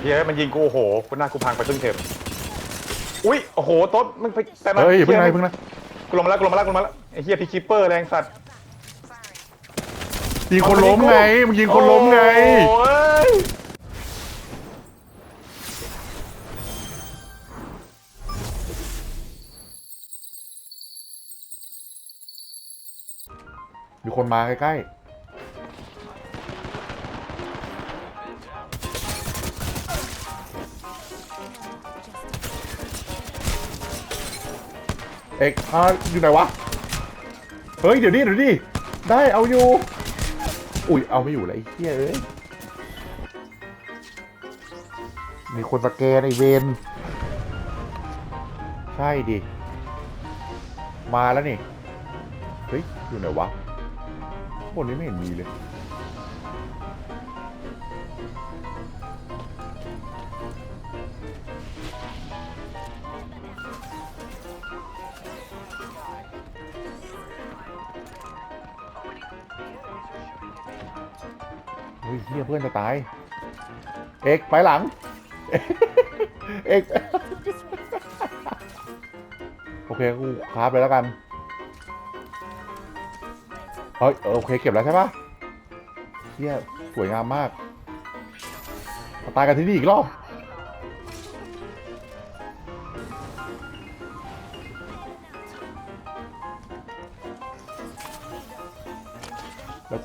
เฮียมันยิงกูโอ้โหกูหน้ากูพังไปครึ่งเทปอุ้ยโอ้โหโต๊ดมึงไปแต่ละเฮ้ยเพิ่งหี้ไงเพิ่งนะกูลงมาแล้วกูลงมาแล้วกูลงมาแล้วไอ้เฮียพีคิปเปอร์แรงสัตว์ยิงคนล้มไงมึงยิงคนล้มไงโอ้ยมีคนมาใกล้ๆ เอกอาอยู่ไหนวะ เฮ้ย เดี๋ยวนี้เดี๋ยวนี้ได้เอาอยู่ อุ้ย เอาไม่อยู่เลยไอ้เหี้ยเอ้ย มีคนสแกนไอเวนใช่ดิ มาแล้วนี่ เฮ้ย อยู่ไหนวะบนนี้ไม่เห็นมีเลย เฮ้ยเฮียเพื่อนจะตาย เอกไปหลัง เอกโอเคกูคราบเลยแล้วกัน เฮ้ยโอเคเก็บแล้วใช่ปะเฮียสวยงามมากมาตายกันที่นี่อีกรอบ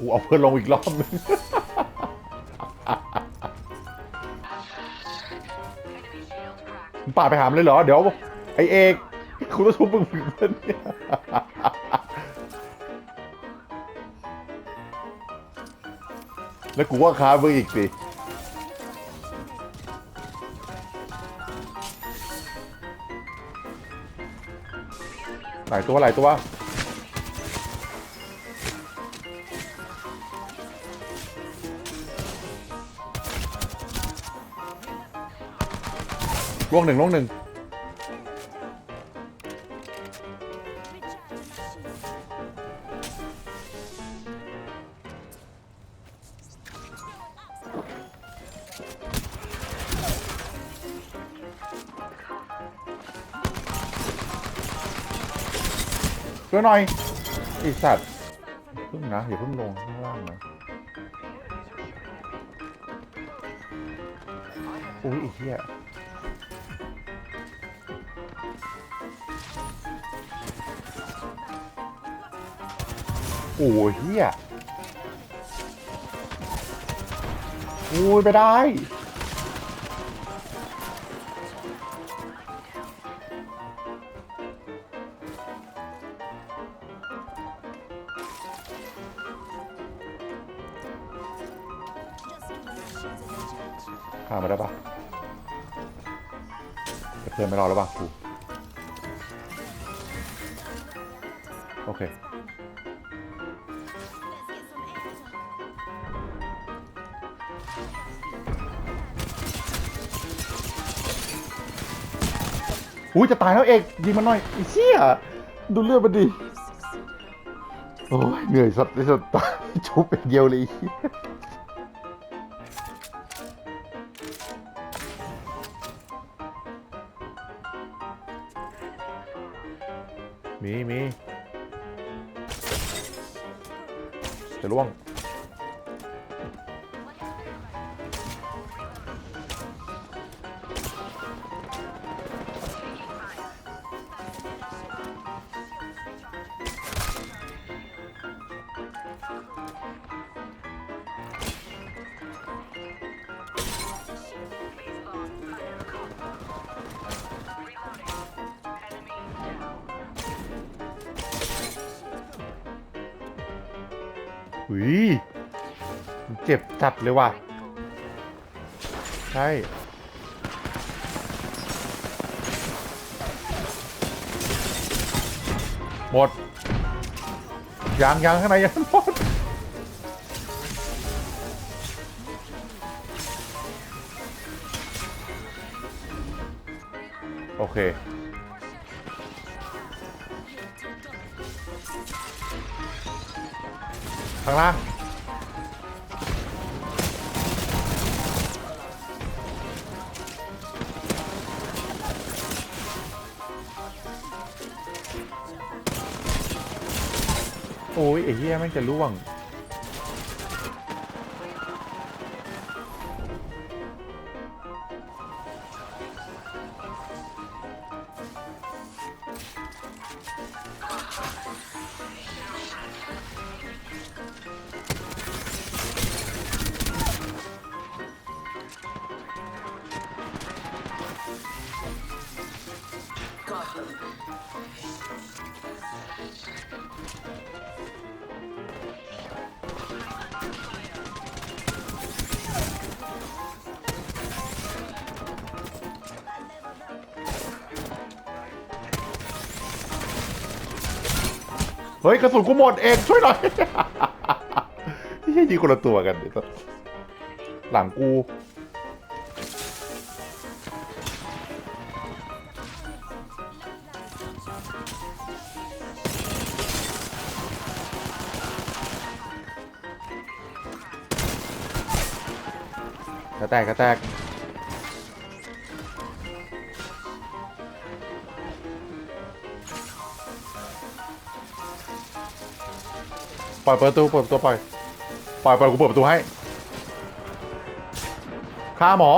กูเอาเพื่อนลงอีกรอบนึงมึงป่าไปหามเลยเหรอ เดี๋ยว ไอเอกคุณต้องชุบมึงเพื่อนเนี่ยแล้วกูว่าค้ามึงอีกสิหลายตัวหลายตัว ล่วงหนึ่งล่วงหนึ่งช่วยหน่อยไอสัตว์พิ่งนะอย่าพิ่งลงข้างล่างนะอุ้ยอ้เหี้ย โอ้ยเหี้ยโอ้ยไปได้ ข้ามมาได้ปะเพื่อนไม่รอแล้วปะกูโอเค อุ้ยจะตายแล้วเอกยิงมันหน่อยไอ้เชี่ยดูเลือดมันดิโอ้ยเหนื่อยสัตว์สัตว์ตายชุบเป็นเดียวเลย หุยเจ็บจัดเลยว่ะ ใช่ หมดยางยางข้างในยังหมดโอเค ข้างล่างโอ้ยไอ้เหี้ยแม่งจะล่วง เฮ้ยกระสุนกูหมดเองช่วยหน่อยเฮ้ยยิงคนละตัวกันเดี๋ยวหลังกูกระแตกกระแตก ล่อยเปิดประตูเปิดประตูปล่อยปล่อยปล่อยกูเปิดประตูให้ฆ่าหมอ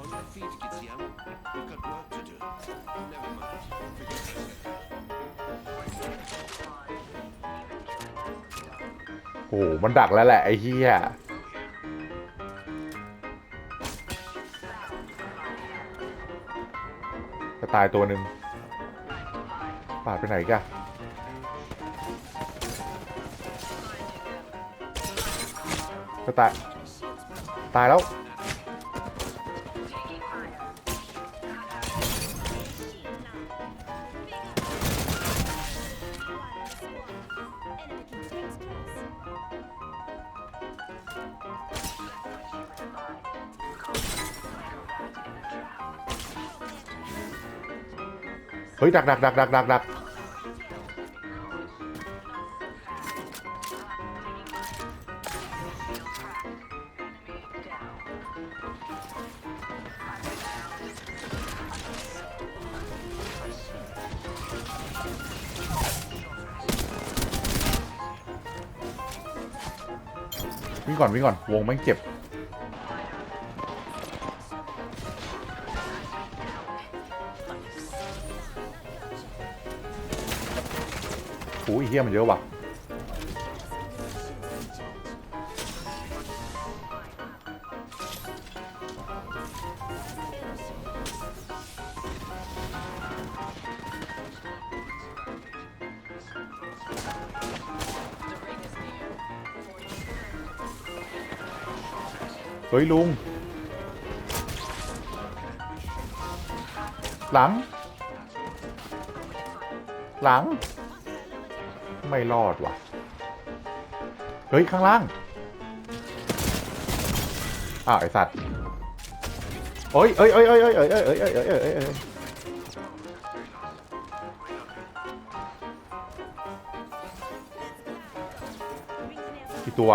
On my feet, Gideon. We've got work to do. Never mind. Forget it. โอ้โหมันดักแล้วแหละไอ้เหี้ย ตายตัวหนึ่งปาดไปไหนกันจะตาย ตายแล้ว ฮ้ยดักดักดักดักดักดักวิ่งก่อนวิ่งก่อนวงแม่งเจ็บ ฮียมันเยอะว่ะเฮ้ย ลุง หลัง หลัง ไม่รอดว่ะ เฮ้ย ข้างล่าง อ้าว ไอสัตว์เอ้ยเอ้ยเอ้ยเอ้ยเอ้ยเอ้ยเอ้ยเอ้ยเอ้ยเอ้ยเอ้ยเอ้ยเอ้ยกี่ตัว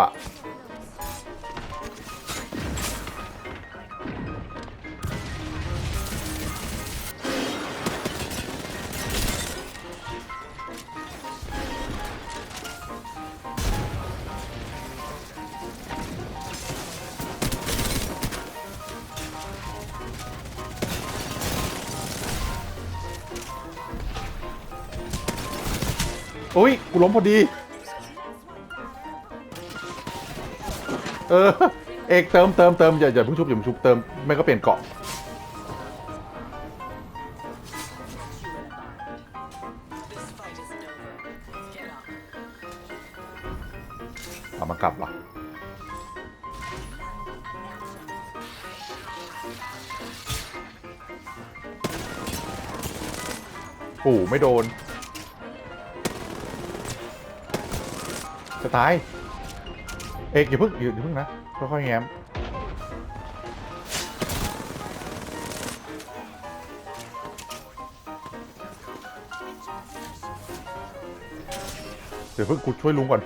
อะอุ้ย กูล้มพอดี เออ เอกเติมเติมเติมอย่าอย่าเพิ่งชุบอย่าเพิ่งชุบเติม ไม่ก็เปลี่ยนเกาะ เอามากลับเหรอโอ้ไม่โดนาย เอกอย่าเพิ่งอย่าเพิ่งนะ ค่อยๆแง้มเดี๋ยวเพิ่งกูช่วยลุงก่อน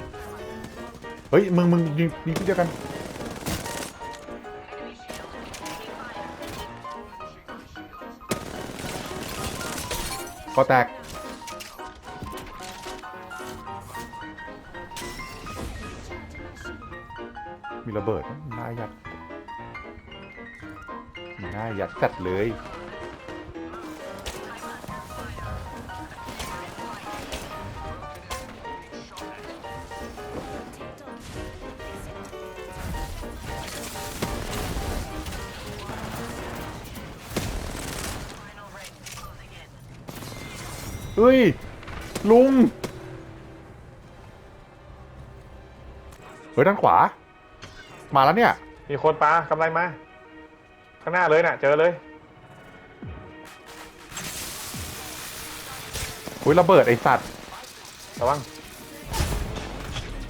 เฮ้ย มึงมึงยิงยิงเดียวกัน ก็แตก มีระเบิดหน้ายัดหน้ายัดจัดเลยเฮ้ย ลุง เฮ้ยด้านขวา มาแล้วเนี่ย มีคนปลากำไรมา ข้างหน้าเลยน่ะ เจอเลยอุ้ยระเบิดไอสัตว์ระวัง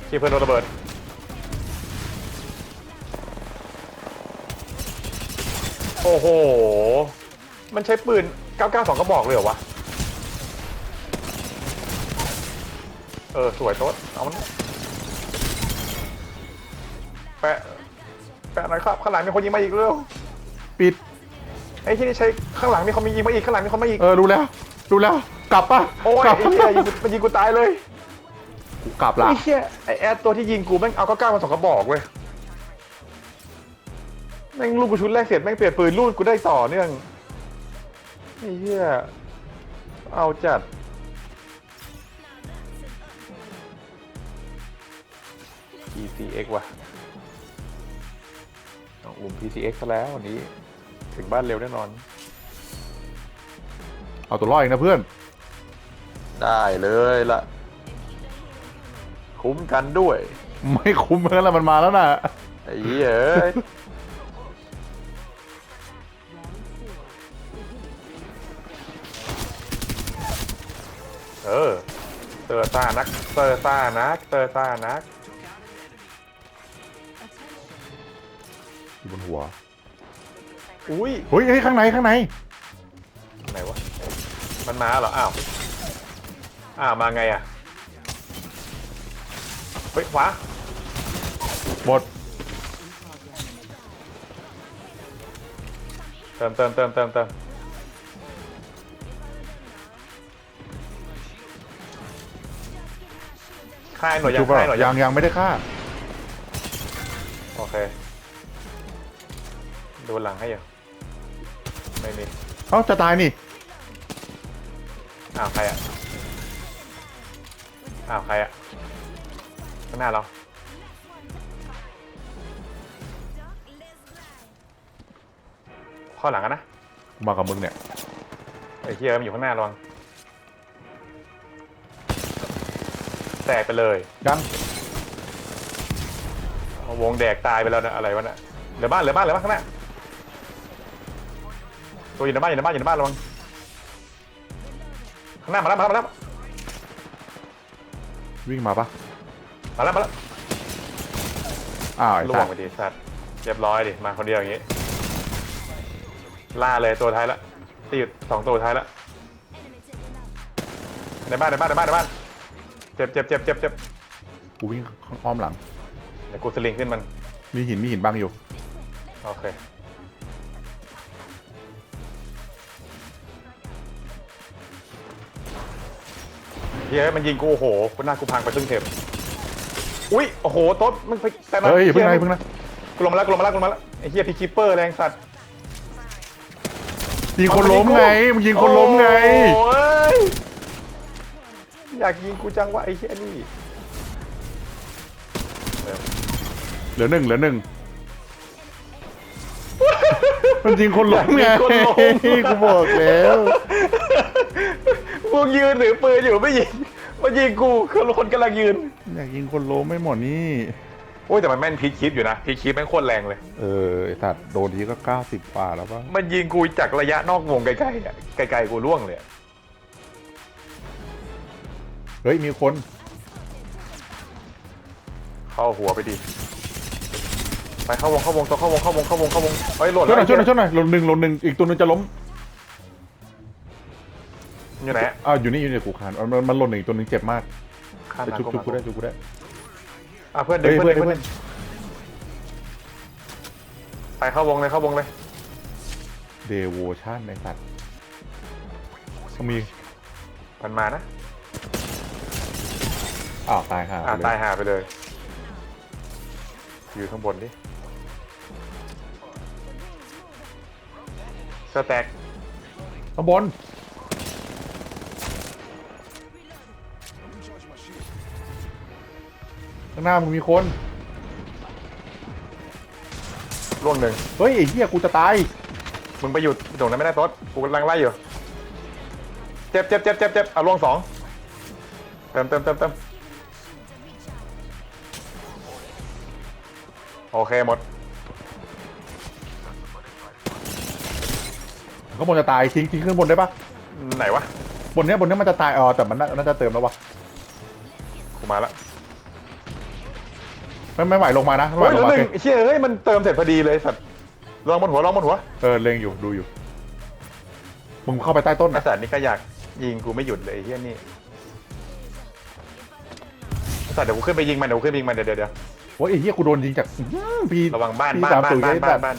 ที่เพื่อนโดนระเบิด โอ้โห มันใช้ปืน 992กระบอกเลยเหรอวะ เออ สวยโต๊ดเอามันแปะ แปะหน่อยครับข้างหลังมีคนยิงมาอีกเร็วปิด ไอ้ที่นี่ใช้ข้างหลังมีคนมียิงมาอีกข้างหลังมีคนมาอีกเออรู้แล้วรู้แล้ว กลับป่ะโอ้ยกลับไอ้เหี้ยยิงมันยิงกูตายเลยกูกลับละไอ้เหี้ยไอ้แอดตัวที่ยิงกูแม่งเอาก้ามาสองกระบอกเว้ยแม่งลูกกูชุดแรกเสร็จแม่งเปลี่ยนปืนลูดกูได้ต่อเนื่องไอ้เหี้ยเอาจัด PCX ว่ะ ต้องอุ่ม PCX ซะแล้ววันนี้ ถึงบ้านเร็วแน่นอน เอาตัวรอดเองนะเพื่อน ได้เลยละคุ้มกันด้วย ไม่คุ้มเหมือนกันแล้วมันมาแล้วนะไอ้เหี้ยเอ้ยเออเตอร์ซ่านักเตอร์ซ่านักเตอร์ซ่านัก บนหัว อุ้ยเฮ้ยเฮ้ยข้างในข้างในไหนวะ มันมาเหรอ อ้าว อ้าวมาไงอะ เฮ้ยขวาหมดเติมเติมเติมเติมเติมค่ายหน่วยยัชุงบเปล่าค่ายหน่วยยัยังงยังไม่ได้ฆ่า โอเค ดูหลังให้อยู่ไม่มีเอ้าจะตายนี่อ้าวใครอะอ้าวใครอะข้างหน้าเราข้อหลังกันนะกูมากับมึงเนี่ยไอ้เฮียมันอยู่ข้างหน้าระวังแตกไปเลยยังเอาวงแดกตายไปแล้วนะอะไรวะน่ะเหลือบ้านเหลือบ้านเหลือบ้านข้างหน้า ตัวอยู่ในบ้านอยู่ในบ้านอยู่ในบ้านระวังข้างหน้ามาแล้วมาแล้วมาแล้ววิ่งมาปะมาแล้วมาแล้วอ้าวไอ้ล่วสังตไปว์ดิสัตว์เรียบร้อยดิมาคนเดียวอย่างงี้ล่าเลยตัวท้ายละตีอยู่สองตัวท้ายละในบ้านในบ้านในบ้านในบ้านเจ็บเจ็บเจ็บเจ็บเจ็บกูวิ่งอ้อมหลังเดี๋ยวกูสลิงขึ้นมันมีหินมีหินบังอยู่โอเค เฮ้ยมันยิงกูโอ้โหกูหน้ากูพังไปครึ่งเทปอุ้ยโอ้โหโต๊ดมันไปแต่ละเฮ้ยอย่าเพิ่งนะอหี้ย่าเพิ่งนะกูลงมาแล้วกูลงมาแล้วกูลงมาแล้วไอ้เฮียพีคิปเปอร์แรงสัตว์ยิงคนล้มไงมึงยิงคนล้มไงโอ้ยอยากยิงกูจังวะไอ้เฮียนี่เออเหลือหนึ่งเหลือหนึ่งมันยิงคนล้มไงอยากยิงคนล้มกูบอกแล้ว พวกยืนถือปืนอยู่ไม่ยิงมายิงกูคนคนกำลังยืน อยากยิงคนล้มไม่หมดนี่โอ้ยแต่มันแม่นพีคลิปอยู่นะพีคลิปแม่งโคตรแรงเลย เออไอ้สัตว์โดนทีก็เก้าสิบกว่าแล้วปะมันยิงกูจากระยะนอกวงไกลๆอะไกลๆกูล่วงเลยอะเฮ้ยมีคนเข้าหัวไปดิไปเข้าวงเข้าวงตัวเข้าวงเข้าวงเข้าวงเข้าวงเฮ้ยหล่นช่วยหน่อยช่วยหน่อยไอ้ช่วยหน่อยลงหนึ่งลงหนึ่งอีกตัวหนึงจะล้มเหี้ย อยู่ไหนอะอ้าวอยู่นี่อยู่ในกูคานมันมันหล่นหนึ่งอีกตัวหนึงเจ็บมากข้ามแต่มาชุบชุบกูเข้ามาได้ชุบกูได้อะเพื่อนเด็กเฮ้ยเพื่อนเด็กเพื่เพื่ออนนไปเข้าวงเลยเข้าวงเลยเดโวชั่นไอ้สัตว์ต้องมีมันมานะอ้าวตายห่าอ่าไปเลตายหาไปเลย อยู่ข้างบนดิสแต็กข้างบนางหน้ามึงมีคนล่วงหนึ่งเฮ้ยไอ้เหี้ยกูจะตายมึงไปหยุดตรงนั้นไม่ได้โต๊ดกูกำลังไล่อยู่เจ็บเจ็บเจ็บเจ็บเจ็บเอาล่วงสองเติมเติมเติมเติมโอเคหมดข้างบนจะตายทิ้งทิ้งขึ้นบนได้ปะไหนวะบนเนี้ยบนเนี้ยมันจะตายอ๋อแต่มันน่าน่าจะเติมแล้ววะกูมาละ ไม่ไม่ไหวลงมานะไม่ไหวเฮ้ยลแล้งวมาหนึ่งไอ้เชี่ยเฮ้ยมันเติมเสร็จพอดีเลยสัตว์ลองบนหัวลองบนหัวเออเล็งอยู่ดูอยู่มึงเข้าไปใต้ต้นไอ้นะสัตว์นี่ก็อยากยิงกูไม่หยุดเลยไอ้เฮี้ยนี่ไอ้สัตว์เดี๋ยวกูขึ้นไปยิงมันเดี๋ยวกูขึ้นไปยิงมันเดี๋ยวเดี๋ยวเดี๋ยวโอ้ยไอ้เหี้ยกูโดนยิงจากอื้อหือปีระวังบ้านปีบ้านสามบ้านศูนย์บ้านไอ้บ้าสันตว์บ้าน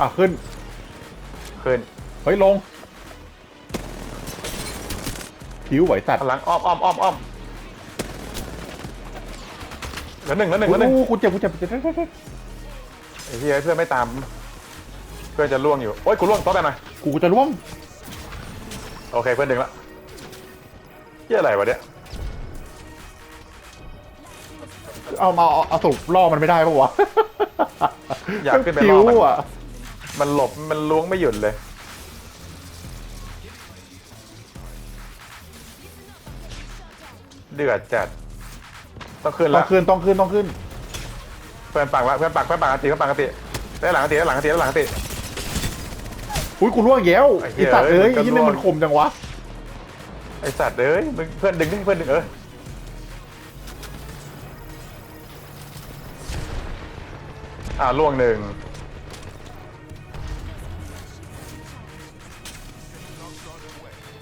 อะขึ้น ขึ้นเฮ้ยลงผิวไหวสัตว์พลังอ้อมอ้อมอ้อมอ้อมเหลือหนึ่งเหลือหนึ่งเหลือหนึ่งโอ้กูเจ็บกูเจ็บเจ็บเจ็บเจ็บเจ็บไอ้เฮียเพื่อนไม่ตาม เพื่อนจะล่วงอยู่ โอ๊ยกูล่วงโต๊ะไปหน่อยกูจะร่วงโอเคเพื่อนดึงละเฮียอะไรวะเนี่ยเอามาเอาเอาสรุปล่อมันไม่ได้ปะวะ อยากขึ้นไปผิล่วอมันอะ มันหลบมันล้วงไม่หยุดเลย เดือดจัด ต้องขึ้นต้อละงขึ้นต้องขึ้นต้องขึ้น เพื่อนปักละเพื่อนปักเพื่อนปักอันติเพื่อนปักอันติได้หลังอันติได้หลังอันติได้หลังอันติ อุ้ยกูร่วงแย้วไอ้เหี้ไอ้ยสัตว์เอ้ยมันก็ไอ้ยี่นี่ร่วง มันคมจังวะไอสัตว์เอ้ยมึงเพื่อนดึงดิเพื่อนดึงเอออ่าล่วงหนึ่ง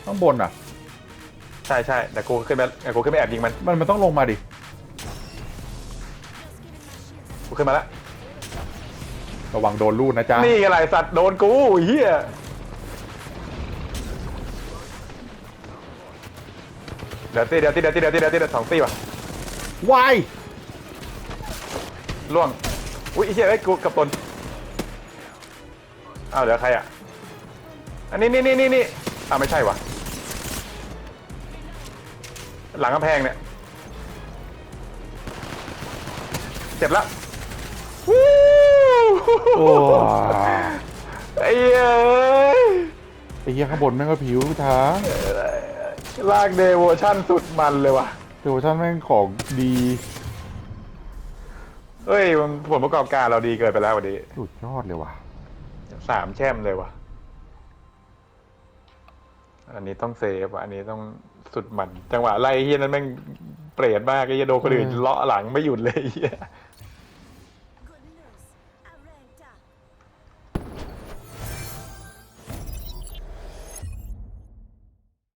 ข้างบนอะ ใช่ใช่แต่กูขึ้นไปแต่กูขึ้นไปแอบยิงมันมันมันต้องลงมาดิ กูขึ้นมาแล้วระวังโดนลูดนะจ๊ะ นี่อะไรสัตว์โดนกูเฮียเดี๋ยวตีเดี๋ยวตีเดี๋ยวตีเดี๋ยวตีเดี๋ยวตีเดี๋ยวสองตีว่ะวาย ล่วง อุ้ยไอ้เฮียเอ้ยกูกับตนอ้าวเหลือใครอะ อันนี้นี่นี่นี่นี่อ้าวไม่ใช่ว่ะ หลังกำแพงเนี่ย เจ็บละวู้โอ้ไอ้เหี้ยเอ้ยไอ้เหี้ยข้างบนแม่งก็ผิวทางลากเดโวชั่นสุดมันเลยว่ะเดี๋ยวท่านแม่งของดีเฮ้ยมันผลประกอบการเราดีเกินไปแล้ววันนี้สุดยอดเลยว่ะ สามแช่มเลยว่ะ อันนี้ต้องเซฟอะอันนี้ต้อง สุดมัน จังหวะไล่เฮียนั้นแม่งเปรตมากไอ้เฮียโดนคนอื่นเลาะหลังไม่หยุดเลยไอ้เฮีย